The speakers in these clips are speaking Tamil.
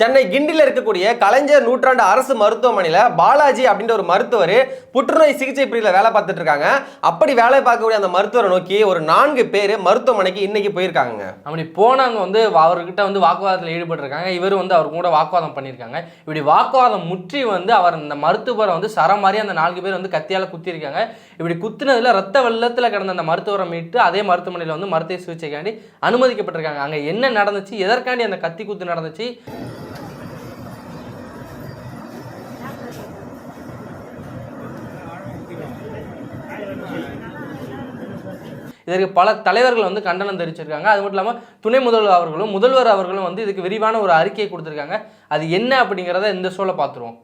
சென்னை கிண்டியில் இருக்கக்கூடிய கலைஞர் நூற்றாண்டு அரசு மருத்துவமனையில் பாலாஜி அப்படின்ற ஒரு மருத்துவர் புற்றுநோய் சிகிச்சை பிரிவில் வேலை பார்த்துட்டு இருக்காங்க. அப்படி வேலை பார்க்கக்கூடிய அந்த மருத்துவரை நோக்கி ஒரு நான்கு பேர் மருத்துவமனைக்கு இன்னைக்கு போயிருக்காங்க அப்படி போனவங்க வந்து அவர்கிட்ட வந்து வாக்குவாதத்தில் ஈடுபட்டிருக்காங்க. இவர் வந்து அவர் கூட வாக்குவாதம் பண்ணியிருக்காங்க. இப்படி வாக்குவாதம் முற்றி வந்து அவர் அந்த மருத்துவரை வந்து சரம் மாதிரி அந்த நான்கு பேர் வந்து கத்தியால் குத்திருக்காங்க இப்படி குத்துனதுல ரத்த வெள்ளத்தில் கிடந்த அந்த மருத்துவரை மீட்டு அதே மருத்துவமனையில் வந்து மருத்துவ சிகிச்சைக்காண்டி அனுமதிக்கப்பட்டிருக்காங்க. அங்கே என்ன நடந்துச்சு? எதற்காண்டி அந்த கத்தி குத்து நடந்துச்சு? இதற்கு பல தலைவர்கள் வந்து கண்டனம் தெரிவிச்சிருக்காங்க. அது மட்டும் இல்லாமல் துணை முதல்வர் அவர்களும் முதல்வர் அவர்களும் வந்து இதுக்கு விரிவான ஒரு அறிக்கையை கொடுத்துருக்காங்க. அது என்ன அப்படிங்கிறத இந்த ஷோல பார்த்துருவோம்.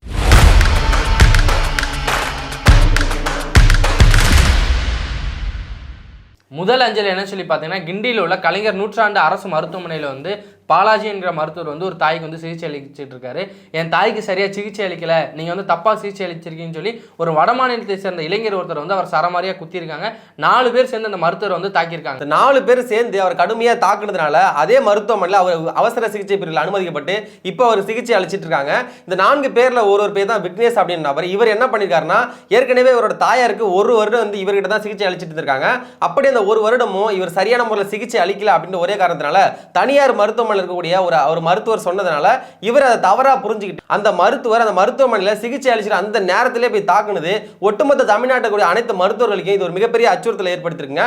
முதல் அஞ்சல் என்ன சொல்லி பார்த்தீங்கன்னா கிண்டியில் உள்ள கலைஞர் நூற்றாண்டு அரசு மருத்துவமனையில் வந்து பாலாஜி என்ற மருத்துவர் வந்து ஒரு தாய்க்கு வந்து சிகிச்சை அளிச்சுட்டு இருக்காரு என் தாய்க்கு சரியாக சிகிச்சை அளிக்கல. நீங்கள் வந்து தப்பாக சிகிச்சை அளிச்சிருக்கீங்கன்னு சொல்லி ஒரு வடமாநிலத்தை சேர்ந்த இளைஞர் ஒருத்தர் வந்து அவர் சரமாரியாக குத்திருக்காங்க நாலு பேர் சேர்ந்து அந்த மருத்துவரை வந்து தாக்கியிருக்காங்க. அந்த நாலு பேர் சேர்ந்து அவர் கடுமையாக தாக்குனதுனால அதே மருத்துவமனையில் அவர் அவசர சிகிச்சை பிரிவில் அனுமதிக்கப்பட்டு இப்போ அவர் சிகிச்சை அளிச்சிட்டு இருக்காங்க இந்த நான்கு பேரில் ஒரு ஒரு பேர் தான் விக்னேஷ் அப்படின்னு நபர் இவர் என்ன பண்ணியிருக்காருன்னா ஏற்கனவே இவரோட தாயாருக்கு ஒரு வருடம் வந்து இவர்கிட்ட தான் சிகிச்சை அளிச்சிட்டு இருக்காங்க. அப்படி அந்த ஒரு வருடமும் இவர் சரியான முறையில் சிகிச்சை அளிக்கல அப்படின்னு ஒரே காரணத்தினால தனியார் மருத்துவமனை மருத்துவமனையில் இருக்கக்கூடிய ஒரு ஒரு மருத்துவர் சொன்னதுனால இவர் அதை தவறாக புரிஞ்சுக்கிட்டு அந்த மருத்துவர் அந்த மருத்துவமனையில் சிகிச்சை அளிச்சுட்டு அந்த நேரத்திலே போய் தாக்குனது ஒட்டுமொத்த தமிழ்நாட்டில் கூடிய அனைத்து மருத்துவர்களுக்கும் இது ஒரு மிகப்பெரிய அச்சுறுத்தலை ஏற்படுத்திருக்குங்க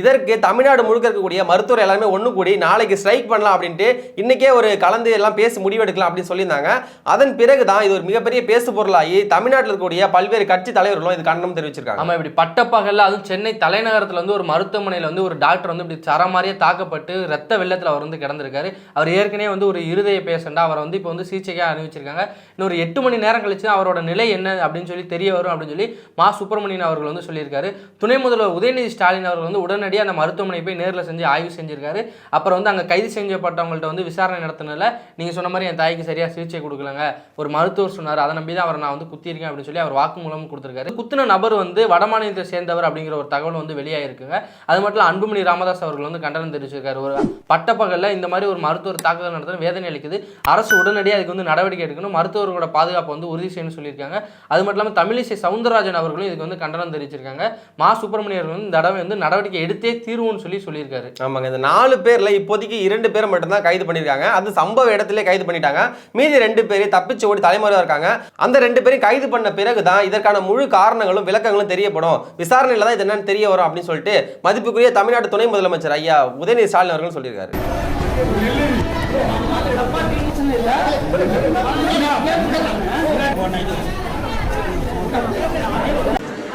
இதற்கு தமிழ்நாடு முழுக்க இருக்கக்கூடிய மருத்துவர் எல்லாருமே ஒன்று கூடி நாளைக்கு ஸ்ட்ரைக் பண்ணலாம் அப்படின்ட்டு இன்னைக்கே ஒரு கலந்து எல்லாம் பேசி முடிவெடுக்கலாம் அப்படின்னு சொல்லியிருந்தாங்க. அதன் பிறகு தான் இது ஒரு மிகப்பெரிய பேசு பொருளாகி தமிழ்நாட்டில் இருக்கக்கூடிய பல்வேறு கட்சி தலைவர்களும் இது கண்டனம் தெரிவிச்சிருக்காங்க. ஆமாம் இப்படி பட்டப்பகல்ல அதுவும் சென்னை தலைநகரத்தில் வந்து ஒரு மருத்துவமனையில் வந்து ஒரு டாக்டர் வந்து இப்படி சரமாரியே தாக்கப்பட்டு ரத்த வெள்ளத்தில் அவர் வந்து கிடந்திருக்காரு. அவர் ஏற்கனவே வந்து ஒரு இருதய பேஷண்டாக அவரை வந்து இப்போ வந்து சிகிச்சைக்காக அனுப்பிச்சிருக்காங்க இன்னொரு எட்டு மணி நேரம் கழிச்சு அவரோட நிலை என்ன அப்படின்னு சொல்லி தெரிய வரும் அப்படின்னு சொல்லி மா சுப்பிரமணியன் அவர்கள் வந்து சொல்லியிருக்காரு. துணை முதல்வர் உதயநிதி ஸ்டாலின் அவர்கள் வந்து உடனடியாக அந்த மருத்துவமனை போய் நேரில் செஞ்சு ஆய்வு செஞ்சிருக்காரு. அப்புறம் வந்து அங்கே கைது செஞ்சப்பட்டவங்கள்ட்ட வந்து விசாரணை நடத்தினதில் நீங்கள் சொன்ன மாதிரி என் தாய்க்கு சரியாக சிகிச்சை கொடுக்கலங்க. ஒரு மருத்துவர் சொன்னார். அதை நம்பி தான் அவர் நான் வந்து குத்தியிருக்கேன் அப்படின்னு சொல்லி அவர் வாக்குமூலம் கொடுத்துருக்காரு. குத்துன நபர் வந்து வடமாநிலத்தை சேர்ந்தவர் அப்படிங்கிற ஒரு தகவல் வந்து வெளியாகிருக்குங்க அது மட்டும் அன்புமணி ராமதாஸ் அவர்கள் வந்து கண்டனம் தெரிவிச்சிருக்காரு. ஒரு பட்டப்பகலில் இந்த மாதிரி ஒரு மருத்துவர் தாக்குதல் நடத்துறது வேதனை அளிக்குது. அரசு உடனடியாக அதுக்கு வந்து நடவடிக்கை எடுக்கணும். மருத்துவர்களோட பாதுகாப்பை வந்து உறுதி செய்யணும்னு சொல்லியிருக்காங்க. அது மட்டும் இல்லாமல் தமிழிசை சவுந்தரராஜன் அவர்களும் இதுக்கு வந்து கண்டனம் தெரிவிச்சிருக்காங்க. மா சுப்பிரமணியர்கள் வந்து இந்த தடவை வந்து நடவடிக்கை எடுத்து தீர்வுன்னு சொல்லி சொல்லியிருக்காரு. ஆமாங்க இந்த நாலு பேர்ல இப்போதைக்கு இரண்டு பேரை மட்டும்தான் கைது பண்ணியிருக்காங்க. அது சம்பவ இடத்திலே கைது பண்ணிட்டாங்க. மீதி ரெண்டு பேர் தப்பிச்சு ஓடி தலைமறைவா இருக்காங்க. அந்த ரெண்டு பேரையும் கைது பண்ண பிறகு தான் இதற்கான முழு காரணங்களும் விளக்கங்களும் தெரியப்படும். விசாரணையில் தான் இது என்னன்னு தெரிய வரும் அப்படின்னு சொல்லிட்டு மதிப்புக்குரிய தமிழ்நாடு துணை முதலமைச்சர் ஐயா உதயநிதி ஸ்டாலின் அவர்கள் சொல்லியிருக்காரு.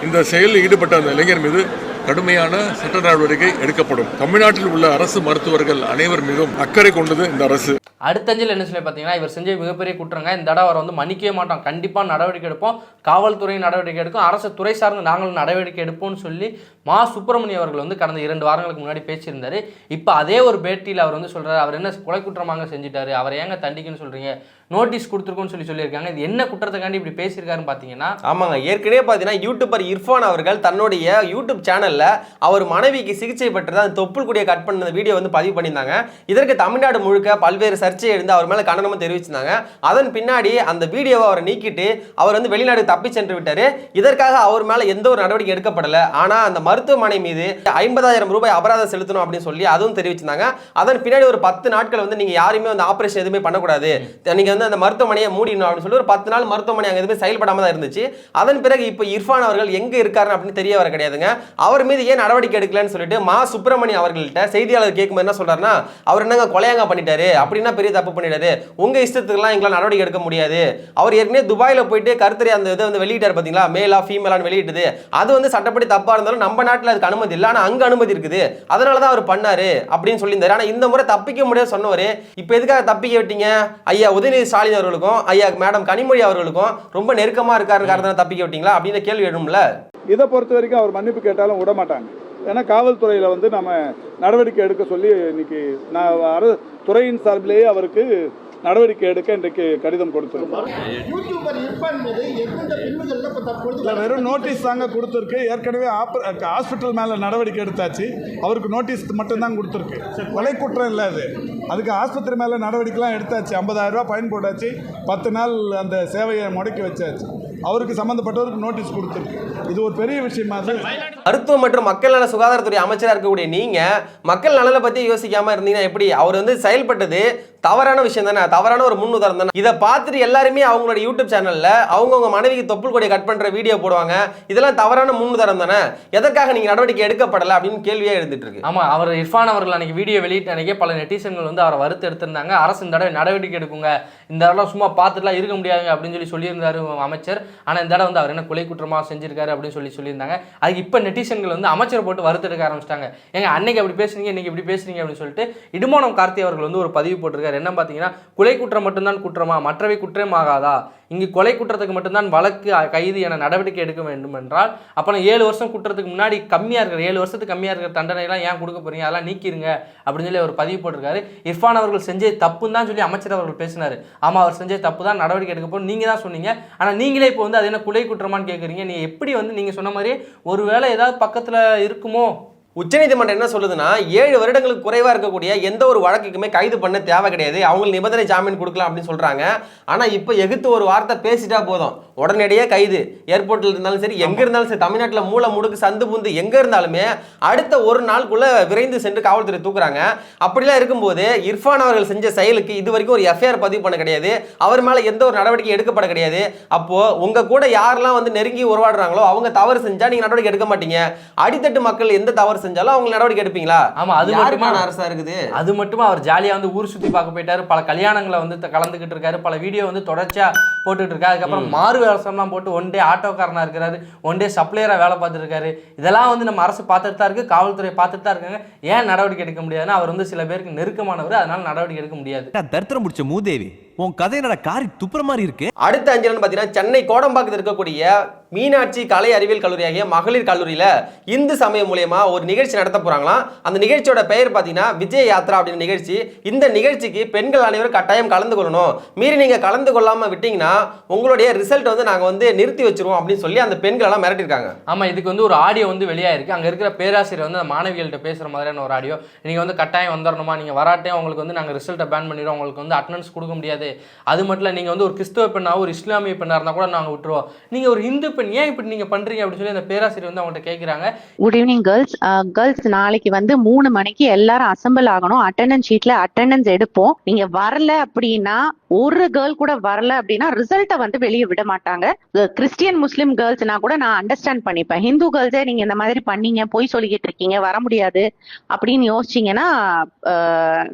இந்த செயலில் ஈடுபட்ட அந்த இளைஞர் மீது கடுமையான சட்ட நடவடிக்கை எடுக்கப்படும். தமிழ்நாட்டில் உள்ள அரசு மருத்துவர்கள் அனைவர் மீதும் அக்கறை கொண்டது இந்த அரசு. அடுத்தஞ்சில் என்ன சொல்லி பார்த்தீங்கன்னா இவர் செஞ்ச மிகப்பெரிய குற்றங்க இந்த தடவை அவரை வந்து மன்னிக்கவே மாட்டோம். கண்டிப்பாக நடவடிக்கை எடுப்போம். காவல்துறை நடவடிக்கை எடுக்கும். அரசு துறை சார்ந்து நாங்களும் நடவடிக்கை எடுப்போம்னு சொல்லி மா. சுப்பிரமணியம் அவர்கள் வந்து கடந்த இரண்டு வாரங்களுக்கு முன்னாடி பேசியிருந்தார். இப்போ அதே ஒரு பேட்டியில் அவர் வந்து சொல்கிறார் அவர் என்ன கொலை குற்றமாக செஞ்சுட்டாரு? அவரை ஏங்க தண்டிக்குன்னு சொல்கிறீங்க நோட்டீஸ் கொடுத்துருக்கோன்னு சொல்லி சொல்லியிருக்காங்க. இது என்ன குற்றத்துக்காண்டி இப்படி பேசியிருக்காருன்னு பார்த்தீங்கன்னா ஆமாங்க. ஏற்கனவே பார்த்தீங்கன்னா யூடியூபர் இர்ஃபான் அவர்கள் தன்னுடைய யூடியூப் சேனலில் அவர் மனைவிக்கு சிகிச்சை பெற்றது அந்த தொப்புள் கூடிய கட் பண்ண வீடியோ வந்து பதிவு பண்ணியிருந்தாங்க. இதற்கு தமிழ்நாடு முழுக்க பல்வேறு சர்ச்சை எழுந்து அவர் மேலே கண்டனமும் தெரிவிச்சிருந்தாங்க. அதன் பின்னாடி அந்த வீடியோவை அவரை நீக்கிட்டு அவர் வந்து வெளிநாடு தப்பி சென்று விட்டார். இதற்காக அவர் மேலே எந்த ஒரு நடவடிக்கை எடுக்கப்படலை. ஆனால் அந்த மருத்துவமனை மீது ஐம்பதாயிரம் ரூபாய் அபராதம் செலுத்தணும் அப்படின்னு சொல்லி அதுவும் தெரிவிச்சிருந்தாங்க. அதன் பின்னாடி ஒரு பத்து நாட்கள் வந்து நீங்கள் யாருமே வந்து ஆப்ரேஷன் எதுவுமே பண்ணக்கூடாது. நீங்கள் வந்து அந்த மருத்துவமனையை மூடிடணும் அப்படின்னு சொல்லி ஒரு பத்து நாள் மருத்துவமனை அங்கே எதுவுமே செயல்படாமல் தான் இருந்துச்சு. அதன் பிறகு இப்போ இர்ஃபான் அவர்கள் எங்கே இருக்காரு அப்படின்னு தெரிய வர கிடையாதுங்க. அவர் மீது ஏன் நடவடிக்கை எடுக்கலன்னு சொல்லிட்டு மா சுப்பிரமணியம் அவர்கள்ட்ட செய்தியாளர் கேட்கும்போது என்ன சொல்றாருன்னா அவர் என்னங்க கொலையாங்க பண்ணிட்டாரு? அப்படின்னா பெரிய தப்பு பண்ணிட்டாரு? உங்க இஷ்டத்துக்குலாம் எங்களால் நடவடிக்கை எடுக்க முடியாது. அவர் ஏற்கனவே துபாயில் போயிட்டு கருத்துரை அந்த இதை வந்து வெளியிட்டார் பார்த்தீங்களா மேலா ஃபீமேலான்னு வெளியிட்டது. அது வந்து சட்டப்படி தப்பாக இருந்தாலும் நம்ம நாட்டில் அதுக்கு அனுமதி இல்லை. ஆனால் அங்கே அனுமதி இருக்குது. அதனால தான் அவர் பண்ணாரு அப்படின்னு சொல்லியிருந்தாரு. ஆனால் இந்த முறை தப்பிக்க முடியாது சொன்னவர் இப்போ எதுக்காக தப்பிக்க விட்டீங்க? ஐயா உதயநிதி ஸ்டாலின் அவர்களுக்கும் ஐயா மேடம் கனிமொழி அவர்களுக்கும் ரொம்ப நெருக்கமாக இருக்காரு காரணம் தப்பிக்க விட்டீங்களா? அப்படின்னு கேள்வி எழும்ல இதை பொறுத்த வரைக்கும் அவர் மன்னிப்பு கேட்டாலும் விட மாட்டாங்க. ஏன்னா காவல்துறையில் வந்து நம்ம நடவடிக்கை எடுக்க சொல்லி இன்னைக்கு நான் துறையின் சார்பிலேயே அவருக்கு நடவடிக்கை எடுக்க இன்றைக்கு கடிதம் கொடுத்துருக்கோம் வெறும் நோட்டீஸ் தாங்க கொடுத்துருக்கு. ஏற்கனவே ஆப்ப ஹாஸ்பிட்டல் மேலே நடவடிக்கை எடுத்தாச்சு. அவருக்கு நோட்டீஸ் மட்டும்தான் கொடுத்துருக்கு. கொலை குற்றம் இல்லை அது. அதுக்கு ஆஸ்பத்திரி மேலே நடவடிக்கைலாம் எடுத்தாச்சு. 50000 ரூபாய் ஃபைன் போட்டாச்சு. பத்து நாள் அந்த சேவையை முடக்கி வச்சாச்சு. அவருக்கு சம்மந்தப்பட்டவருக்கு நோட்டீஸ் கொடுத்துருக்கு. இது ஒரு பெரிய விஷயமா அது. மருத்துவம் மற்றும் மக்கள் நல சுகாதாரத்துறை அமைச்சரா இருக்கக்கூடிய நீங்க மக்கள் நலனை பத்தி யோசிக்காம இருந்தீங்கன்னா எப்படி? அவர் வந்து செயல்பட்டது தவறான விஷயம் தானே? தவறான ஒரு முன் உதாரணம் தானே? இதை பார்த்துட்டு எல்லாருமே அவங்களோட யூடியூப் சேனல்ல அவங்கவுங்க மனைவிக்கு தொப்புள் கொடியை கட் பண்ற வீடியோ போடுவாங்க. இதெல்லாம் தவறான முன் உதாரணம் தானே? எதற்காக நீங்க நடவடிக்கை எடுக்கப்படல அப்படின்னு கேள்வியா எழுந்துட்டு இருக்கு. ஆமா அவர் இர்ஃபான் அவர்கள் அன்னைக்கு வீடியோ வெளியிட்ட அன்னைக்கே பல நெட்டிசன்கள் வந்து அவரை வறுத்து எடுத்திருந்தாங்க. அரசு இந்த தடவை நடவடிக்கை எடுக்குங்க. இந்த தடவை சும்மா பார்த்துட்டுலாம் இருக்க முடியாதுங்க அப்படின்னு சொல்லி சொல்லியிருந்தாரு அமைச்சர். ஆனா இந்த தடவை வந்து அவர் என்ன கொலை குற்றமா செஞ்சிருக்காரு அப்படின்னு சொல்லி சொல்லியிருந்தாங்க. அதுக்கு இப்போ நெட்டிசன்கள் வந்து அமைச்சர் போட்டு வறுத்து எடுக்க ஆரம்பிச்சிட்டாங்க. ஏங்க அன்னைக்கு அப்படி பேசுறீங்க இன்னைக்கு இப்படி பேசுறீங்க அப்படின்னு சொல்லிட்டு இடுமானம் கார்த்தி அவர்கள் வந்து ஒரு பதிவு போட்டிருக்காரு. என்ன பார்த்தீங்கன்னா கொலை குற்றம் மட்டும்தான் குற்றமா? மற்றவை குற்றம் ஆகாதா இங்கு கொலை குற்றத்துக்கு மட்டும்தான் வழக்கு கைது என நடவடிக்கை எடுக்க வேண்டும் என்றால் அப்புறம் ஏழு வருஷம் குற்றத்துக்கு முன்னாடி கம்மியாக இருக்கிற ஏழு வருஷத்துக்கு கம்மியாக இருக்கிற தண்டனைலாம் ஏன் கொடுக்க போறீங்க? அதெல்லாம் நீக்கிருங்க அப்படின்னு சொல்லி அவர் பதிவு போட்டிருக்காரு. இர்ஃபான் அவர்கள் செஞ்ச தப்புன்னு தான் சொல்லி அமைச்சர் அவர்கள் பேசினார். ஆமாம் அவர் செஞ்ச தப்பு தான் நடவடிக்கை எடுக்க போகணும் நீங்கள் தான் சொன்னீங்க. ஆனால் நீங்களே இப்போ வந்து அது என்ன கொலை குற்றமான்னு கேட்குறீங்க நீ எப்படி வந்து நீங்கள் சொன்ன மாதிரி ஒருவேளை ஏதாவது பக்கத்தில் இருக்குமோ? உச்சநீதிமன்றம் என்ன சொல்லுதுன்னா ஏழு வருடங்களுக்கு குறைவாக இருக்கக்கூடிய எந்த ஒரு வழக்குக்குமே கைது பண்ண தேவை கிடையாது. அவங்களுக்கு நிபந்தனை ஜாமீன் கொடுக்கலாம் அப்படின்னு சொல்கிறாங்க ஆனால் இப்போ எகுத்து ஒரு வார்த்தை பேசிட்டா போதும். உடனடியே கைது. ஏர்போர்ட்ல இருந்தாலும் சரி எங்க இருந்தாலும் சரி தமிழ்நாட்டில் மூளை முடுக்கு சந்து புந்து எங்க இருந்தாலுமே அடுத்த ஒரு நாளுக்குள்ள விரைந்து சென்று காவல்துறை தூக்குறாங்க. அப்படிலாம் இருக்கும்போது இர்ஃபான் அவர்கள் செஞ்ச செயலுக்கு இது வரைக்கும் ஒரு எஃப்ஐஆர் பதிவு பண்ண கிடையாது. அவர் மேல எந்த ஒரு நடவடிக்கை எடுக்கப்பட கிடையாது. அப்போ உங்க கூட யாரெல்லாம் வந்து நெருங்கி உருவாடுறாங்களோ அவங்க தவறு செஞ்சா நீங்க நடவடிக்கை எடுக்க மாட்டீங்க. அடித்தட்டு மக்கள் எந்த தவறு செஞ்சாலும் அவங்க நடவடிக்கை எடுப்பீங்களா? ஆமா, அது மட்டுமா? அரசா இருக்குது? அது மட்டுமா அவர் ஜாலியாக வந்து ஊர் சுற்றி பார்க்க போயிட்டாரு. பல கல்யாணங்களை வந்து கலந்துக்கிட்டு இருக்காரு. பல வீடியோ வந்து தொடர்ச்சியா போட்டுட்டு இருக்காரு. அதுக்கப்புறம் மாறு வேஷம்லாம் போட்டு ஒன் டே ஆட்டோக்காரனா இருக்கிறாரு ஒன் டே சப்ளையரா வேலை பார்த்துருக்காரு இதெல்லாம் வந்து நம்ம அரசு பார்த்துட்டு தான் இருக்கு காவல்துறை பார்த்துட்டு தான் இருக்காங்க. ஏன் நடவடிக்கை எடுக்க முடியாதுன்னா அவர் வந்து சில பேருக்கு நெருக்கமானவர் அதனால நடவடிக்கை எடுக்க முடியாது. தரித்திரம் முடிச்ச மூதேவி. உன் கதை என்னடா காரி துப்புற மாதிரி இருக்கு? அடுத்த அஞ்சலன்னு பார்த்தீங்கன்னா சென்னை கோடம்பாக்கத்தில் இருக்கக்கூடிய மீனாட்சி கலை அறிவியல் கல்லூரி ஆகிய மகளிர் கல்லூரியில் இந்து சமயம் மூலியமா ஒரு நிகழ்ச்சி நடத்த போறாங்களாம். அந்த நிகழ்ச்சியோட பெயர் பார்த்தீங்கன்னா விஜய யாத்ரா அப்படின்னு நிகழ்ச்சி. இந்த நிகழ்ச்சிக்கு பெண்கள் அனைவரும் கட்டாயம் கலந்து கொள்ளணும். மீறி நீங்க கலந்து கொள்ளாம விட்டீங்கன்னா உங்களுடைய ரிசல்ட் வந்து நாங்க வந்து நிறுத்தி வச்சிருவோம் அப்படின்னு சொல்லி அந்த பெண்கள் எல்லாம் மிரட்டிருக்காங்க. ஆமா இதுக்கு வந்து ஒரு ஆடியோ வந்து வெளியாயிருக்கு. அங்க இருக்கிற பேராசிரியர் வந்து அந்த மாணவிகள்கிட்ட பேசுற மாதிரியான ஒரு ஆடியோ நீங்க வந்து கட்டாயம் வந்துடணுமா நீங்க வராட்டே உங்களுக்கு வந்து நாங்க ரிசல்ட்டை பேன் பண்ணிடுவோம் உங்களுக்கு வந்து அட்டண்டன்ஸ் கொடுக்க முடியாது. அது மட்டும் இல்லை நீங்க வந்து ஒரு கிறிஸ்துவ பெண்ணா ஒரு இஸ்லாமிய பெண்ணா இருந்தா கூட நாங்க விட்டுருவோம். நீங்க ஒரு இந்து பெண் ஏன் இப்படி நீங்க பண்றீங்க அப்படின்னு சொல்லி அந்த பேராசிரியர் வந்து அவங்கள்ட்ட கேட்குறாங்க குட் ஈவினிங் கேர்ள்ஸ் கேர்ள்ஸ் நாளைக்கு வந்து மூணு மணிக்கு எல்லாரும் அசம்பிள் ஆகணும். அட்டெண்டன்ஸ் ஷீட்ல அட்டெண்டன்ஸ் எடுப்போம். நீங்க வரல அப்படின்னா ஒரு கேர்ள் கூட வரல அப்படின்னா ரிசல்ட்டை வந்து வெளியே விட மாட்டாங்க. கிறிஸ்டியன் முஸ்லிம் கேர்ள்ஸ்னா கூட நான் அண்டர்ஸ்டாண்ட் பண்ணிப்பேன். ஹிந்து கேர்ள்ஸே நீங்க இந்த மாதிரி பண்ணீங்க பொய் சொல்லிக்கிட்டு இருக்கீங்க வர முடியாது அப்படின்னு யோசிச்சீங்கன்னா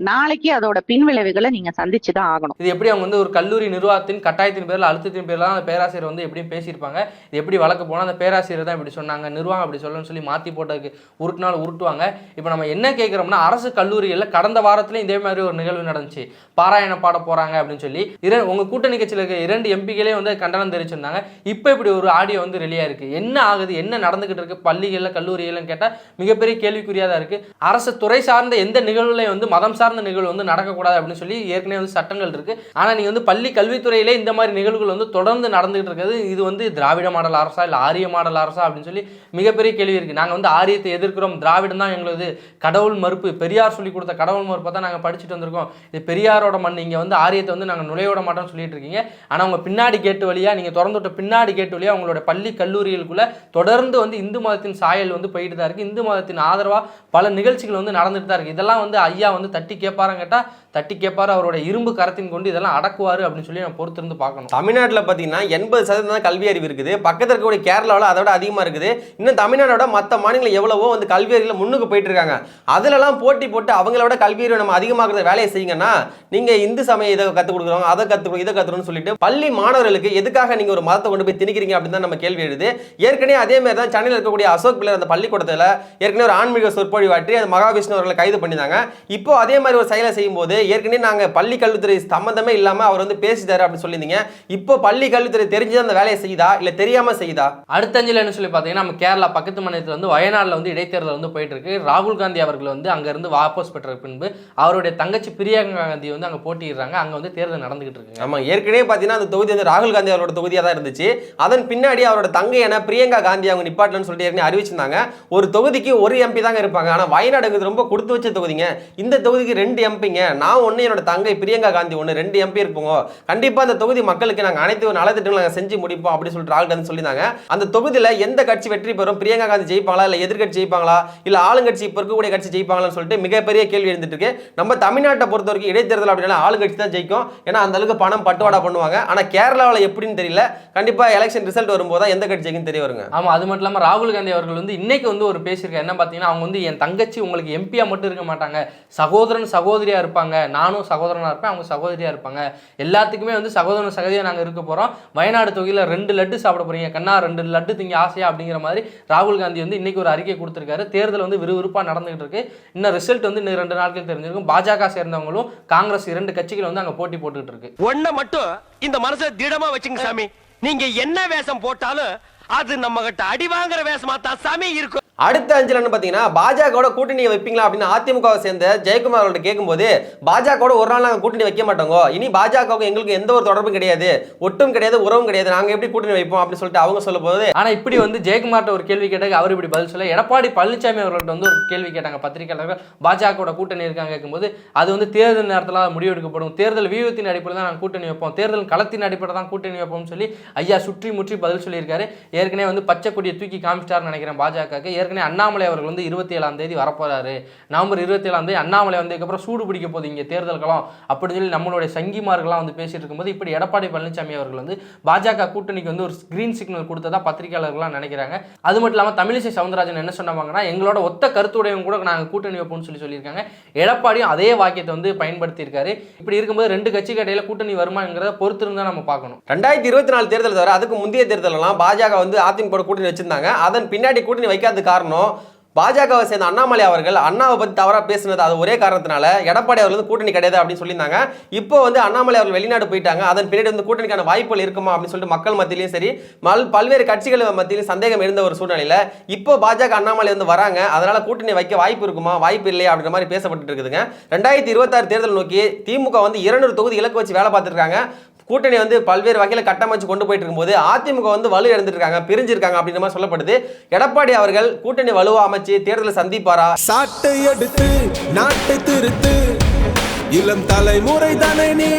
நாளைக்கு அதோட பின் விளைவுகளை நீங்க சந்திச்சு தான் ஆகணும் எப்படி அவங்க வந்து ஒரு கல்லூரி நிர்வாகத்தின் கட்டாயத்தின் பேரில் அழுத்தத்தின் பேரில் தான் அந்த பேராசிரியர் வந்து எப்படியும் பேசியிருப்பாங்க? இது எப்படி வழக்கு போனால் அந்த பேராசிரியர் தான் இப்படி சொன்னாங்க நிர்வாகம் அப்படி சொல்லணும்னு சொல்லி மாற்றி போட்டதுக்கு உருட்டுனாலும் உருட்டுவாங்க. இப்போ நம்ம என்ன கேட்குறோம்னா அரசு கல்லூரிகளில் கடந்த வாரத்துல இதே மாதிரி ஒரு நிகழ்வு நடந்துச்சு. பாராயண பாட போகிறாங்க அப்படின்னு சொல்லி இர உங்கள் கூட்டணி கட்சியில் இருக்க இரண்டு எம்பிகளே வந்து கண்டனம் தெரிவிச்சிருந்தாங்க. இப்போ இப்படி ஒரு ஆடியோ வந்து ரெடியாக இருக்குது என்ன ஆகுது? என்ன நடந்துக்கிட்டு இருக்குது பள்ளிகளில் கல்லூரிகளில் கேட்டால் மிகப்பெரிய கேள்விக்குறியாக தான் இருக்குது அரசு துறை சார்ந்த எந்த நிகழ்வுலையும் வந்து மதம் சார்ந்த நிகழ்வு வந்து நடக்கக்கூடாது அப்படின்னு சொல்லி ஏற்கனவே வந்து சட்டங்கள் இருக்குது ஆனால் நீங்கள் வந்து பள்ளி கல்வித்துறையிலே இந்த மாதிரி நிகழ்வுகள் வந்து தொடர்ந்து நடந்துகிட்டு இருக்கிறது. இது வந்து திராவிட மாடல் அரசா இல்லை ஆரிய மாடல் அரசா அப்படின்னு சொல்லி மிகப்பெரிய கேள்வி இருக்குது நாங்கள் வந்து ஆரியத்தை எதிர்க்கிறோம். திராவிடம் தான் எங்களது கடவுள் மறுப்பு. பெரியார் சொல்லி கொடுத்த கடவுள் மறுப்பை தான் நாங்கள் படிச்சுட்டு வந்திருக்கோம். இது பெரியாரோட மண். இங்கே வந்து ஆரியத்தை வந்து நாங்கள் நுழைய விட மாட்டோம்னு சொல்லிட்டு இருக்கீங்க. ஆனால் உங்கள் பின்னாடி கேட்டு வழியாக நீங்கள் திறந்து விட்ட பின்னாடி கேட்டு வழியாக உங்களோட பள்ளி கல்லூரிகளுக்குள்ளே தொடர்ந்து வந்து இந்து மதத்தின் சாயல் வந்து போயிட்டு தான் இருக்குது இந்து மதத்தின் ஆதரவாக பல நிகழ்ச்சிகள் வந்து நடந்துட்டு தான் இருக்குது இதெல்லாம் வந்து ஐயா வந்து தட்டி கேட்பாருன்னு கேட்டால் தட்டி கேட்பார். அவரோட இரும்பு கரத்தின் கொண்டு இதெல்லாம் அடக்குவார் அப்படின்னு சொல்லி நான் பொறுத்திருந்து பார்க்கணும். தமிழ்நாட்டில் பார்த்தீங்கன்னா எண்பது சதவீதம் தான் கல்வி அறிவு இருக்குது. பக்கத்தில் இருக்கக்கூடிய கேரளாவில் அதை விட அதிகமாக இருக்குது. இன்னும் தமிழ்நாடோட மற்ற மாநிலங்கள் எவ்வளவோ வந்து கல்வி அறிவில் முன்னுக்கு போயிட்டு இருக்காங்க. அதிலெல்லாம் போட்டி போட்டு அவங்களோட கல்வி அறிவு நம்ம அதிகமாக்குற வேலையை செய்யுங்கன்னா நீங்கள் இந்து சமயம் இதை கற்றுக் கொடுக்குறோம் அதை கற்றுக்கணும் இதை கற்றுக்கணும்னு சொல்லிட்டு பள்ளி மாணவர்களுக்கு எதுக்காக நீங்கள் ஒரு மதத்தை கொண்டு போய் திணிக்கிறீங்க அப்படின்னு தான் நம்ம கேள்வி எழுது. ஏற்கனவே அதே மாதிரி தான் சென்னையில் இருக்கக்கூடிய அசோக் பிள்ளை அந்த பள்ளிக்கூடத்தில் ஏற்கனவே ஒரு ஆன்மீக சொற்பொழிவாற்றி அது மகாவிஷ்ணு அவர்களை கைது பண்ணியிருந்தாங்க. இப்போ அதே மாதிரி ஒரு செயலை செய்யும்போது ஏற்கனவே நாங்கள் பள்ளி கல்வித்துறை சம்மந்தமே சம்பந்தமே இல்லாம அவர் வந்து பேசிட்டாரு அப்படின்னு சொல்லியிருந்தீங்க. இப்போ பள்ளி கல்வித்துறை தெரிஞ்சு அந்த வேலையை செய்யுதா? இல்ல தெரியாம செய்யுதா? அடுத்த அஞ்சல் என்ன சொல்லி பார்த்தீங்கன்னா நம்ம கேரளா பக்கத்து மாநிலத்தில் வந்து வயநாட்டில் வந்து இடைத்தேர்தல் வந்து போயிட்டு இருக்கு ராகுல் காந்தி அவர்கள் வந்து அங்கேருந்து வாபஸ் பெற்ற பின்பு அவருடைய தங்கச்சி பிரியங்கா காந்தி வந்து அங்கே போட்டிடுறாங்க அங்கே வந்து தேர்தல் நடந்துகிட்டு இருக்குங்க. ஆமா ஏற்கனவே பாத்தீங்கன்னா அந்த தொகுதி வந்து ராகுல் காந்தி அவரோட தொகுதியா தான் இருந்துச்சு. அதன் பின்னாடி அவரோட தங்கையான பிரியங்கா காந்தி அவங்க நிப்பாட்டலன்னு சொல்லிட்டு அறிவிச்சிருந்தாங்க. ஒரு தொகுதிக்கு ஒரு எம்பி தாங்க இருப்பாங்க. ஆனா வயநாடுங்கிறது ரொம்ப கொடுத்து வச்ச தொகுதிங்க. இந்த தொகுதிக்கு ரெண்டு எம்பிங்க நான் ஒண்ணு என்னோட தங்கை பிரியங்கா காந்தி ஒண்ணு ரெண்டு எம்பி இருப்போங்க கண்டிப்பா அந்த தொகுதி மக்களுக்கு நாங்க அனைத்து ஒரு நலத்திட்டங்களை நாங்க செஞ்சு முடிப்போம் அப்படின்னு சொல்லிட்டு ராகுல் காந்தி சொல்லியிருந்தாங்க. அந்த தொகுதியில எந்த கட்சி வெற்றி பெறும்? பிரியங்கா காந்தி ஜெயிப்பாங்களா? இல்ல எதிர்க்கட்சி ஜெயிப்பாங்களா? இல்ல ஆளுங்கட்சி இப்ப இருக்கக்கூடிய கட்சி ஜெயிப்பாங்களான்னு சொல்லிட்டு மிகப்பெரிய கேள்வி எழுந்துட்டு இருக்கு. நம்ம தமிழ்நாட்டை பொறுத்த வரைக்கும் இடைத்தேர்தல் அப்படின்னா ஆளுங்கட்சி தான் ஜெயிக்கும். ஏன்னா அந்த அளவுக்கு பணம் பட்டுவாடா பண்ணுவாங்க. ஆனா கேரளாவில் எப்படின்னு தெரியல. கண்டிப்பா எலெக்ஷன் ரிசல்ட் வரும்போது தான் எந்த கட்சி ஜெயிக்கும் தெரிய வருங்க. ஆமா அது மட்டும் இல்லாமல் ராகுல் காந்தி அவர்கள் வந்து இன்னைக்கு வந்து ஒரு பேசியிருக்காரு. என்ன பார்த்தீங்கன்னா அவங்க வந்து என் தங்கச்சி உங்களுக்கு எம்பியா மட்டும் இருக்க மாட்டாங்க. சகோதரன் சகோதரியா இருப்பாங்க. நானும் சகோதரனா இருப்பேன். அவங்க சகோதரியா இருப்பாங்க. இருப்பாங்க. எல்லாத்துக்குமே வந்து சகோதரன் சகதியாக நாங்கள் இருக்க போகிறோம் வயநாடு தொகுதியில் ரெண்டு லட்டு சாப்பிட போகிறீங்க கண்ணா ரெண்டு லட்டு திங்க ஆசையா அப்படிங்கிற மாதிரி ராகுல் காந்தி வந்து இன்னைக்கு ஒரு அறிக்கை கொடுத்துருக்காரு. தேர்தல் வந்து விறுவிறுப்பாக நடந்துகிட்டு இருக்கு. இன்னும் ரிசல்ட் வந்து இன்னும் ரெண்டு நாட்கள் தெரிஞ்சிருக்கும். பாஜக சேர்ந்தவங்களும் காங்கிரஸ் இரண்டு கட்சிகள் வந்து அங்கே போட்டி போட்டுக்கிட்டு இருக்கு. ஒன்றை மட்டும் இந்த மனசை திடமாக வச்சுங்க சாமி. நீங்க என்ன வேஷம் போட்டாலும் அது நம்ம கிட்ட அடி வாங்குற வேஷமா தான் சாமி இருக்கும். அடுத்த அஞ்சலன்னு பார்த்தீங்கன்னா பாஜகவோட கூட்டணியை வைப்பீங்களா அப்படின்னு அதிமுகவை சேர்ந்த ஜெயக்குமார் அவர்கிட்ட கேட்கும்போது பாஜகவோட ஒரு நாள் நாங்கள் கூட்டணி வைக்க மாட்டோங்க. இனி பாஜகவுக்கு எங்களுக்கு எந்த ஒரு தொடர்பும் கிடையாது. ஒட்டும் கிடையாது உறவும் கிடையாது. நாங்கள் எப்படி கூட்டணி வைப்போம் அப்படின்னு சொல்லிட்டு அவங்க சொல்ல போது ஆனால் இப்படி வந்து ஜெயக்குமார்ட்ட ஒரு கேள்வி கேட்டாங்க அவர் இப்படி பதில் சொல்ல எடப்பாடி பழனிசாமி அவர்கள்ட்ட வந்து ஒரு கேள்வி கேட்டாங்க பத்திரிகையாளர்கள். பாஜகவோட கூட்டணி இருக்காங்க கேட்கும்போது அது வந்து தேர்தல் நேரத்தில் முடிவெடுக்கப்படும். தேர்தல் வியூகத்தின் அடிப்படையில் தான் நாங்கள் கூட்டணி வைப்போம். தேர்தல் களத்தின் அடிப்படையில் தான் கூட்டணி வைப்போம்னு சொல்லி ஐயா சுற்றி முற்றி பதில் சொல்லியிருக்காரு. ஏற்கனவே வந்து பச்சை கொடியை தூக்கி காமிச்சிட்டாருன்னு நினைக்கிறேன் பாஜகவுக்கு. ஏற்கனவே அண்ணாமலை அவர்கள் வந்து இருபத்தி ஏழாம் தேதி வரப்போறாரு. நவம்பர் இருபத்தி ஏழாம் தேதி அண்ணாமலை வந்ததுக்கப்புறம் சூடு பிடிக்க போகுது இங்கே தேர்தல்களும் அப்படின்னு சொல்லி நம்மளுடைய சங்கிமார்கள்லாம் வந்து பேசிட்டு இருக்கும்போது இப்படி எடப்பாடி பழனிசாமி அவர்கள் வந்து பாஜக கூட்டணிக்கு வந்து ஒரு கிரீன் சிக்னல் கொடுத்ததா பத்திரிகையாளர்கள்லாம் நினைக்கிறாங்க. அது மட்டும் இல்லாமல் தமிழிசை சவுந்தரராஜன் என்ன சொன்னாங்கன்னா எங்களோட ஒத்த கருத்துடையவங்க கூட நாங்கள் கூட்டணி வைப்போம்னு சொல்லி சொல்லியிருக்காங்க. எடப்பாடியும் அதே வாக்கியத்தை வந்து பயன்படுத்தியிருக்காரு. இப்படி இருக்கும்போது ரெண்டு கட்சி கடையில் கூட்டணி வருமாங்கிறத பொறுத்திருந்தா நம்ம பார்க்கணும். ரெண்டாயிரத்தி இருபத்தி நாலு தேர்தல் தவிர அதுக்கு முந்தைய தேர்தலெல்லாம் பாஜக வந்து அதிமுக கூட்டணி வச்சிருந்தாங்க. அதன் பின்னாடி கூட்டணி வைக்காத காரணம் காரணம் பாஜகவை சேர்ந்த அண்ணாமலை அவர்கள் அண்ணாவை பத்தி தவறா பேசினது அது ஒரே காரணத்தினால எடப்பாடி அவர்கள் வந்து கூட்டணி கிடையாது அப்படின்னு சொல்லியிருந்தாங்க. இப்போ வந்து அண்ணாமலை அவர்கள் வெளிநாடு போயிட்டாங்க. அதன் பின்னாடி வந்து கூட்டணிக்கான வாய்ப்புகள் இருக்குமா அப்படின்னு சொல்லிட்டு மக்கள் மத்தியிலையும் சரி மல் பல்வேறு கட்சிகள் மத்தியிலும் சந்தேகம் இருந்த ஒரு சூழ்நிலையில இப்போ பாஜக அண்ணாமலை வந்து வராங்க. அதனால கூட்டணி வைக்க வாய்ப்பு இருக்குமா? வாய்ப்பு இல்லையா அப்படின்ற மாதிரி பேசப்பட்டு இருக்குதுங்க. ரெண்டாயிரத்தி இருபத்தாறு தேர்தல் நோக்கி திமுக வந்து இருநூறு தொகுதி இலக்கு வச்சு வேலை பார்த்துருக்காங்க கூட்டணி வந்து பல்வேறு வகையில் கட்டமைச்சு கொண்டு போயிட்டு இருக்கும்போது அதிமுக வந்து வலு இழந்துருக்காங்க பிரிஞ்சிருக்காங்க அப்படின்ற மாதிரி சொல்லப்படுது. எடப்பாடி அவர்கள் கூட்டணி வலுவா அமைச்சு தேர்தலை சந்திப்பாரா? சாட்டை எடுத்து நாட்டை திருத்து இளம் தலைமுறை தானே நீ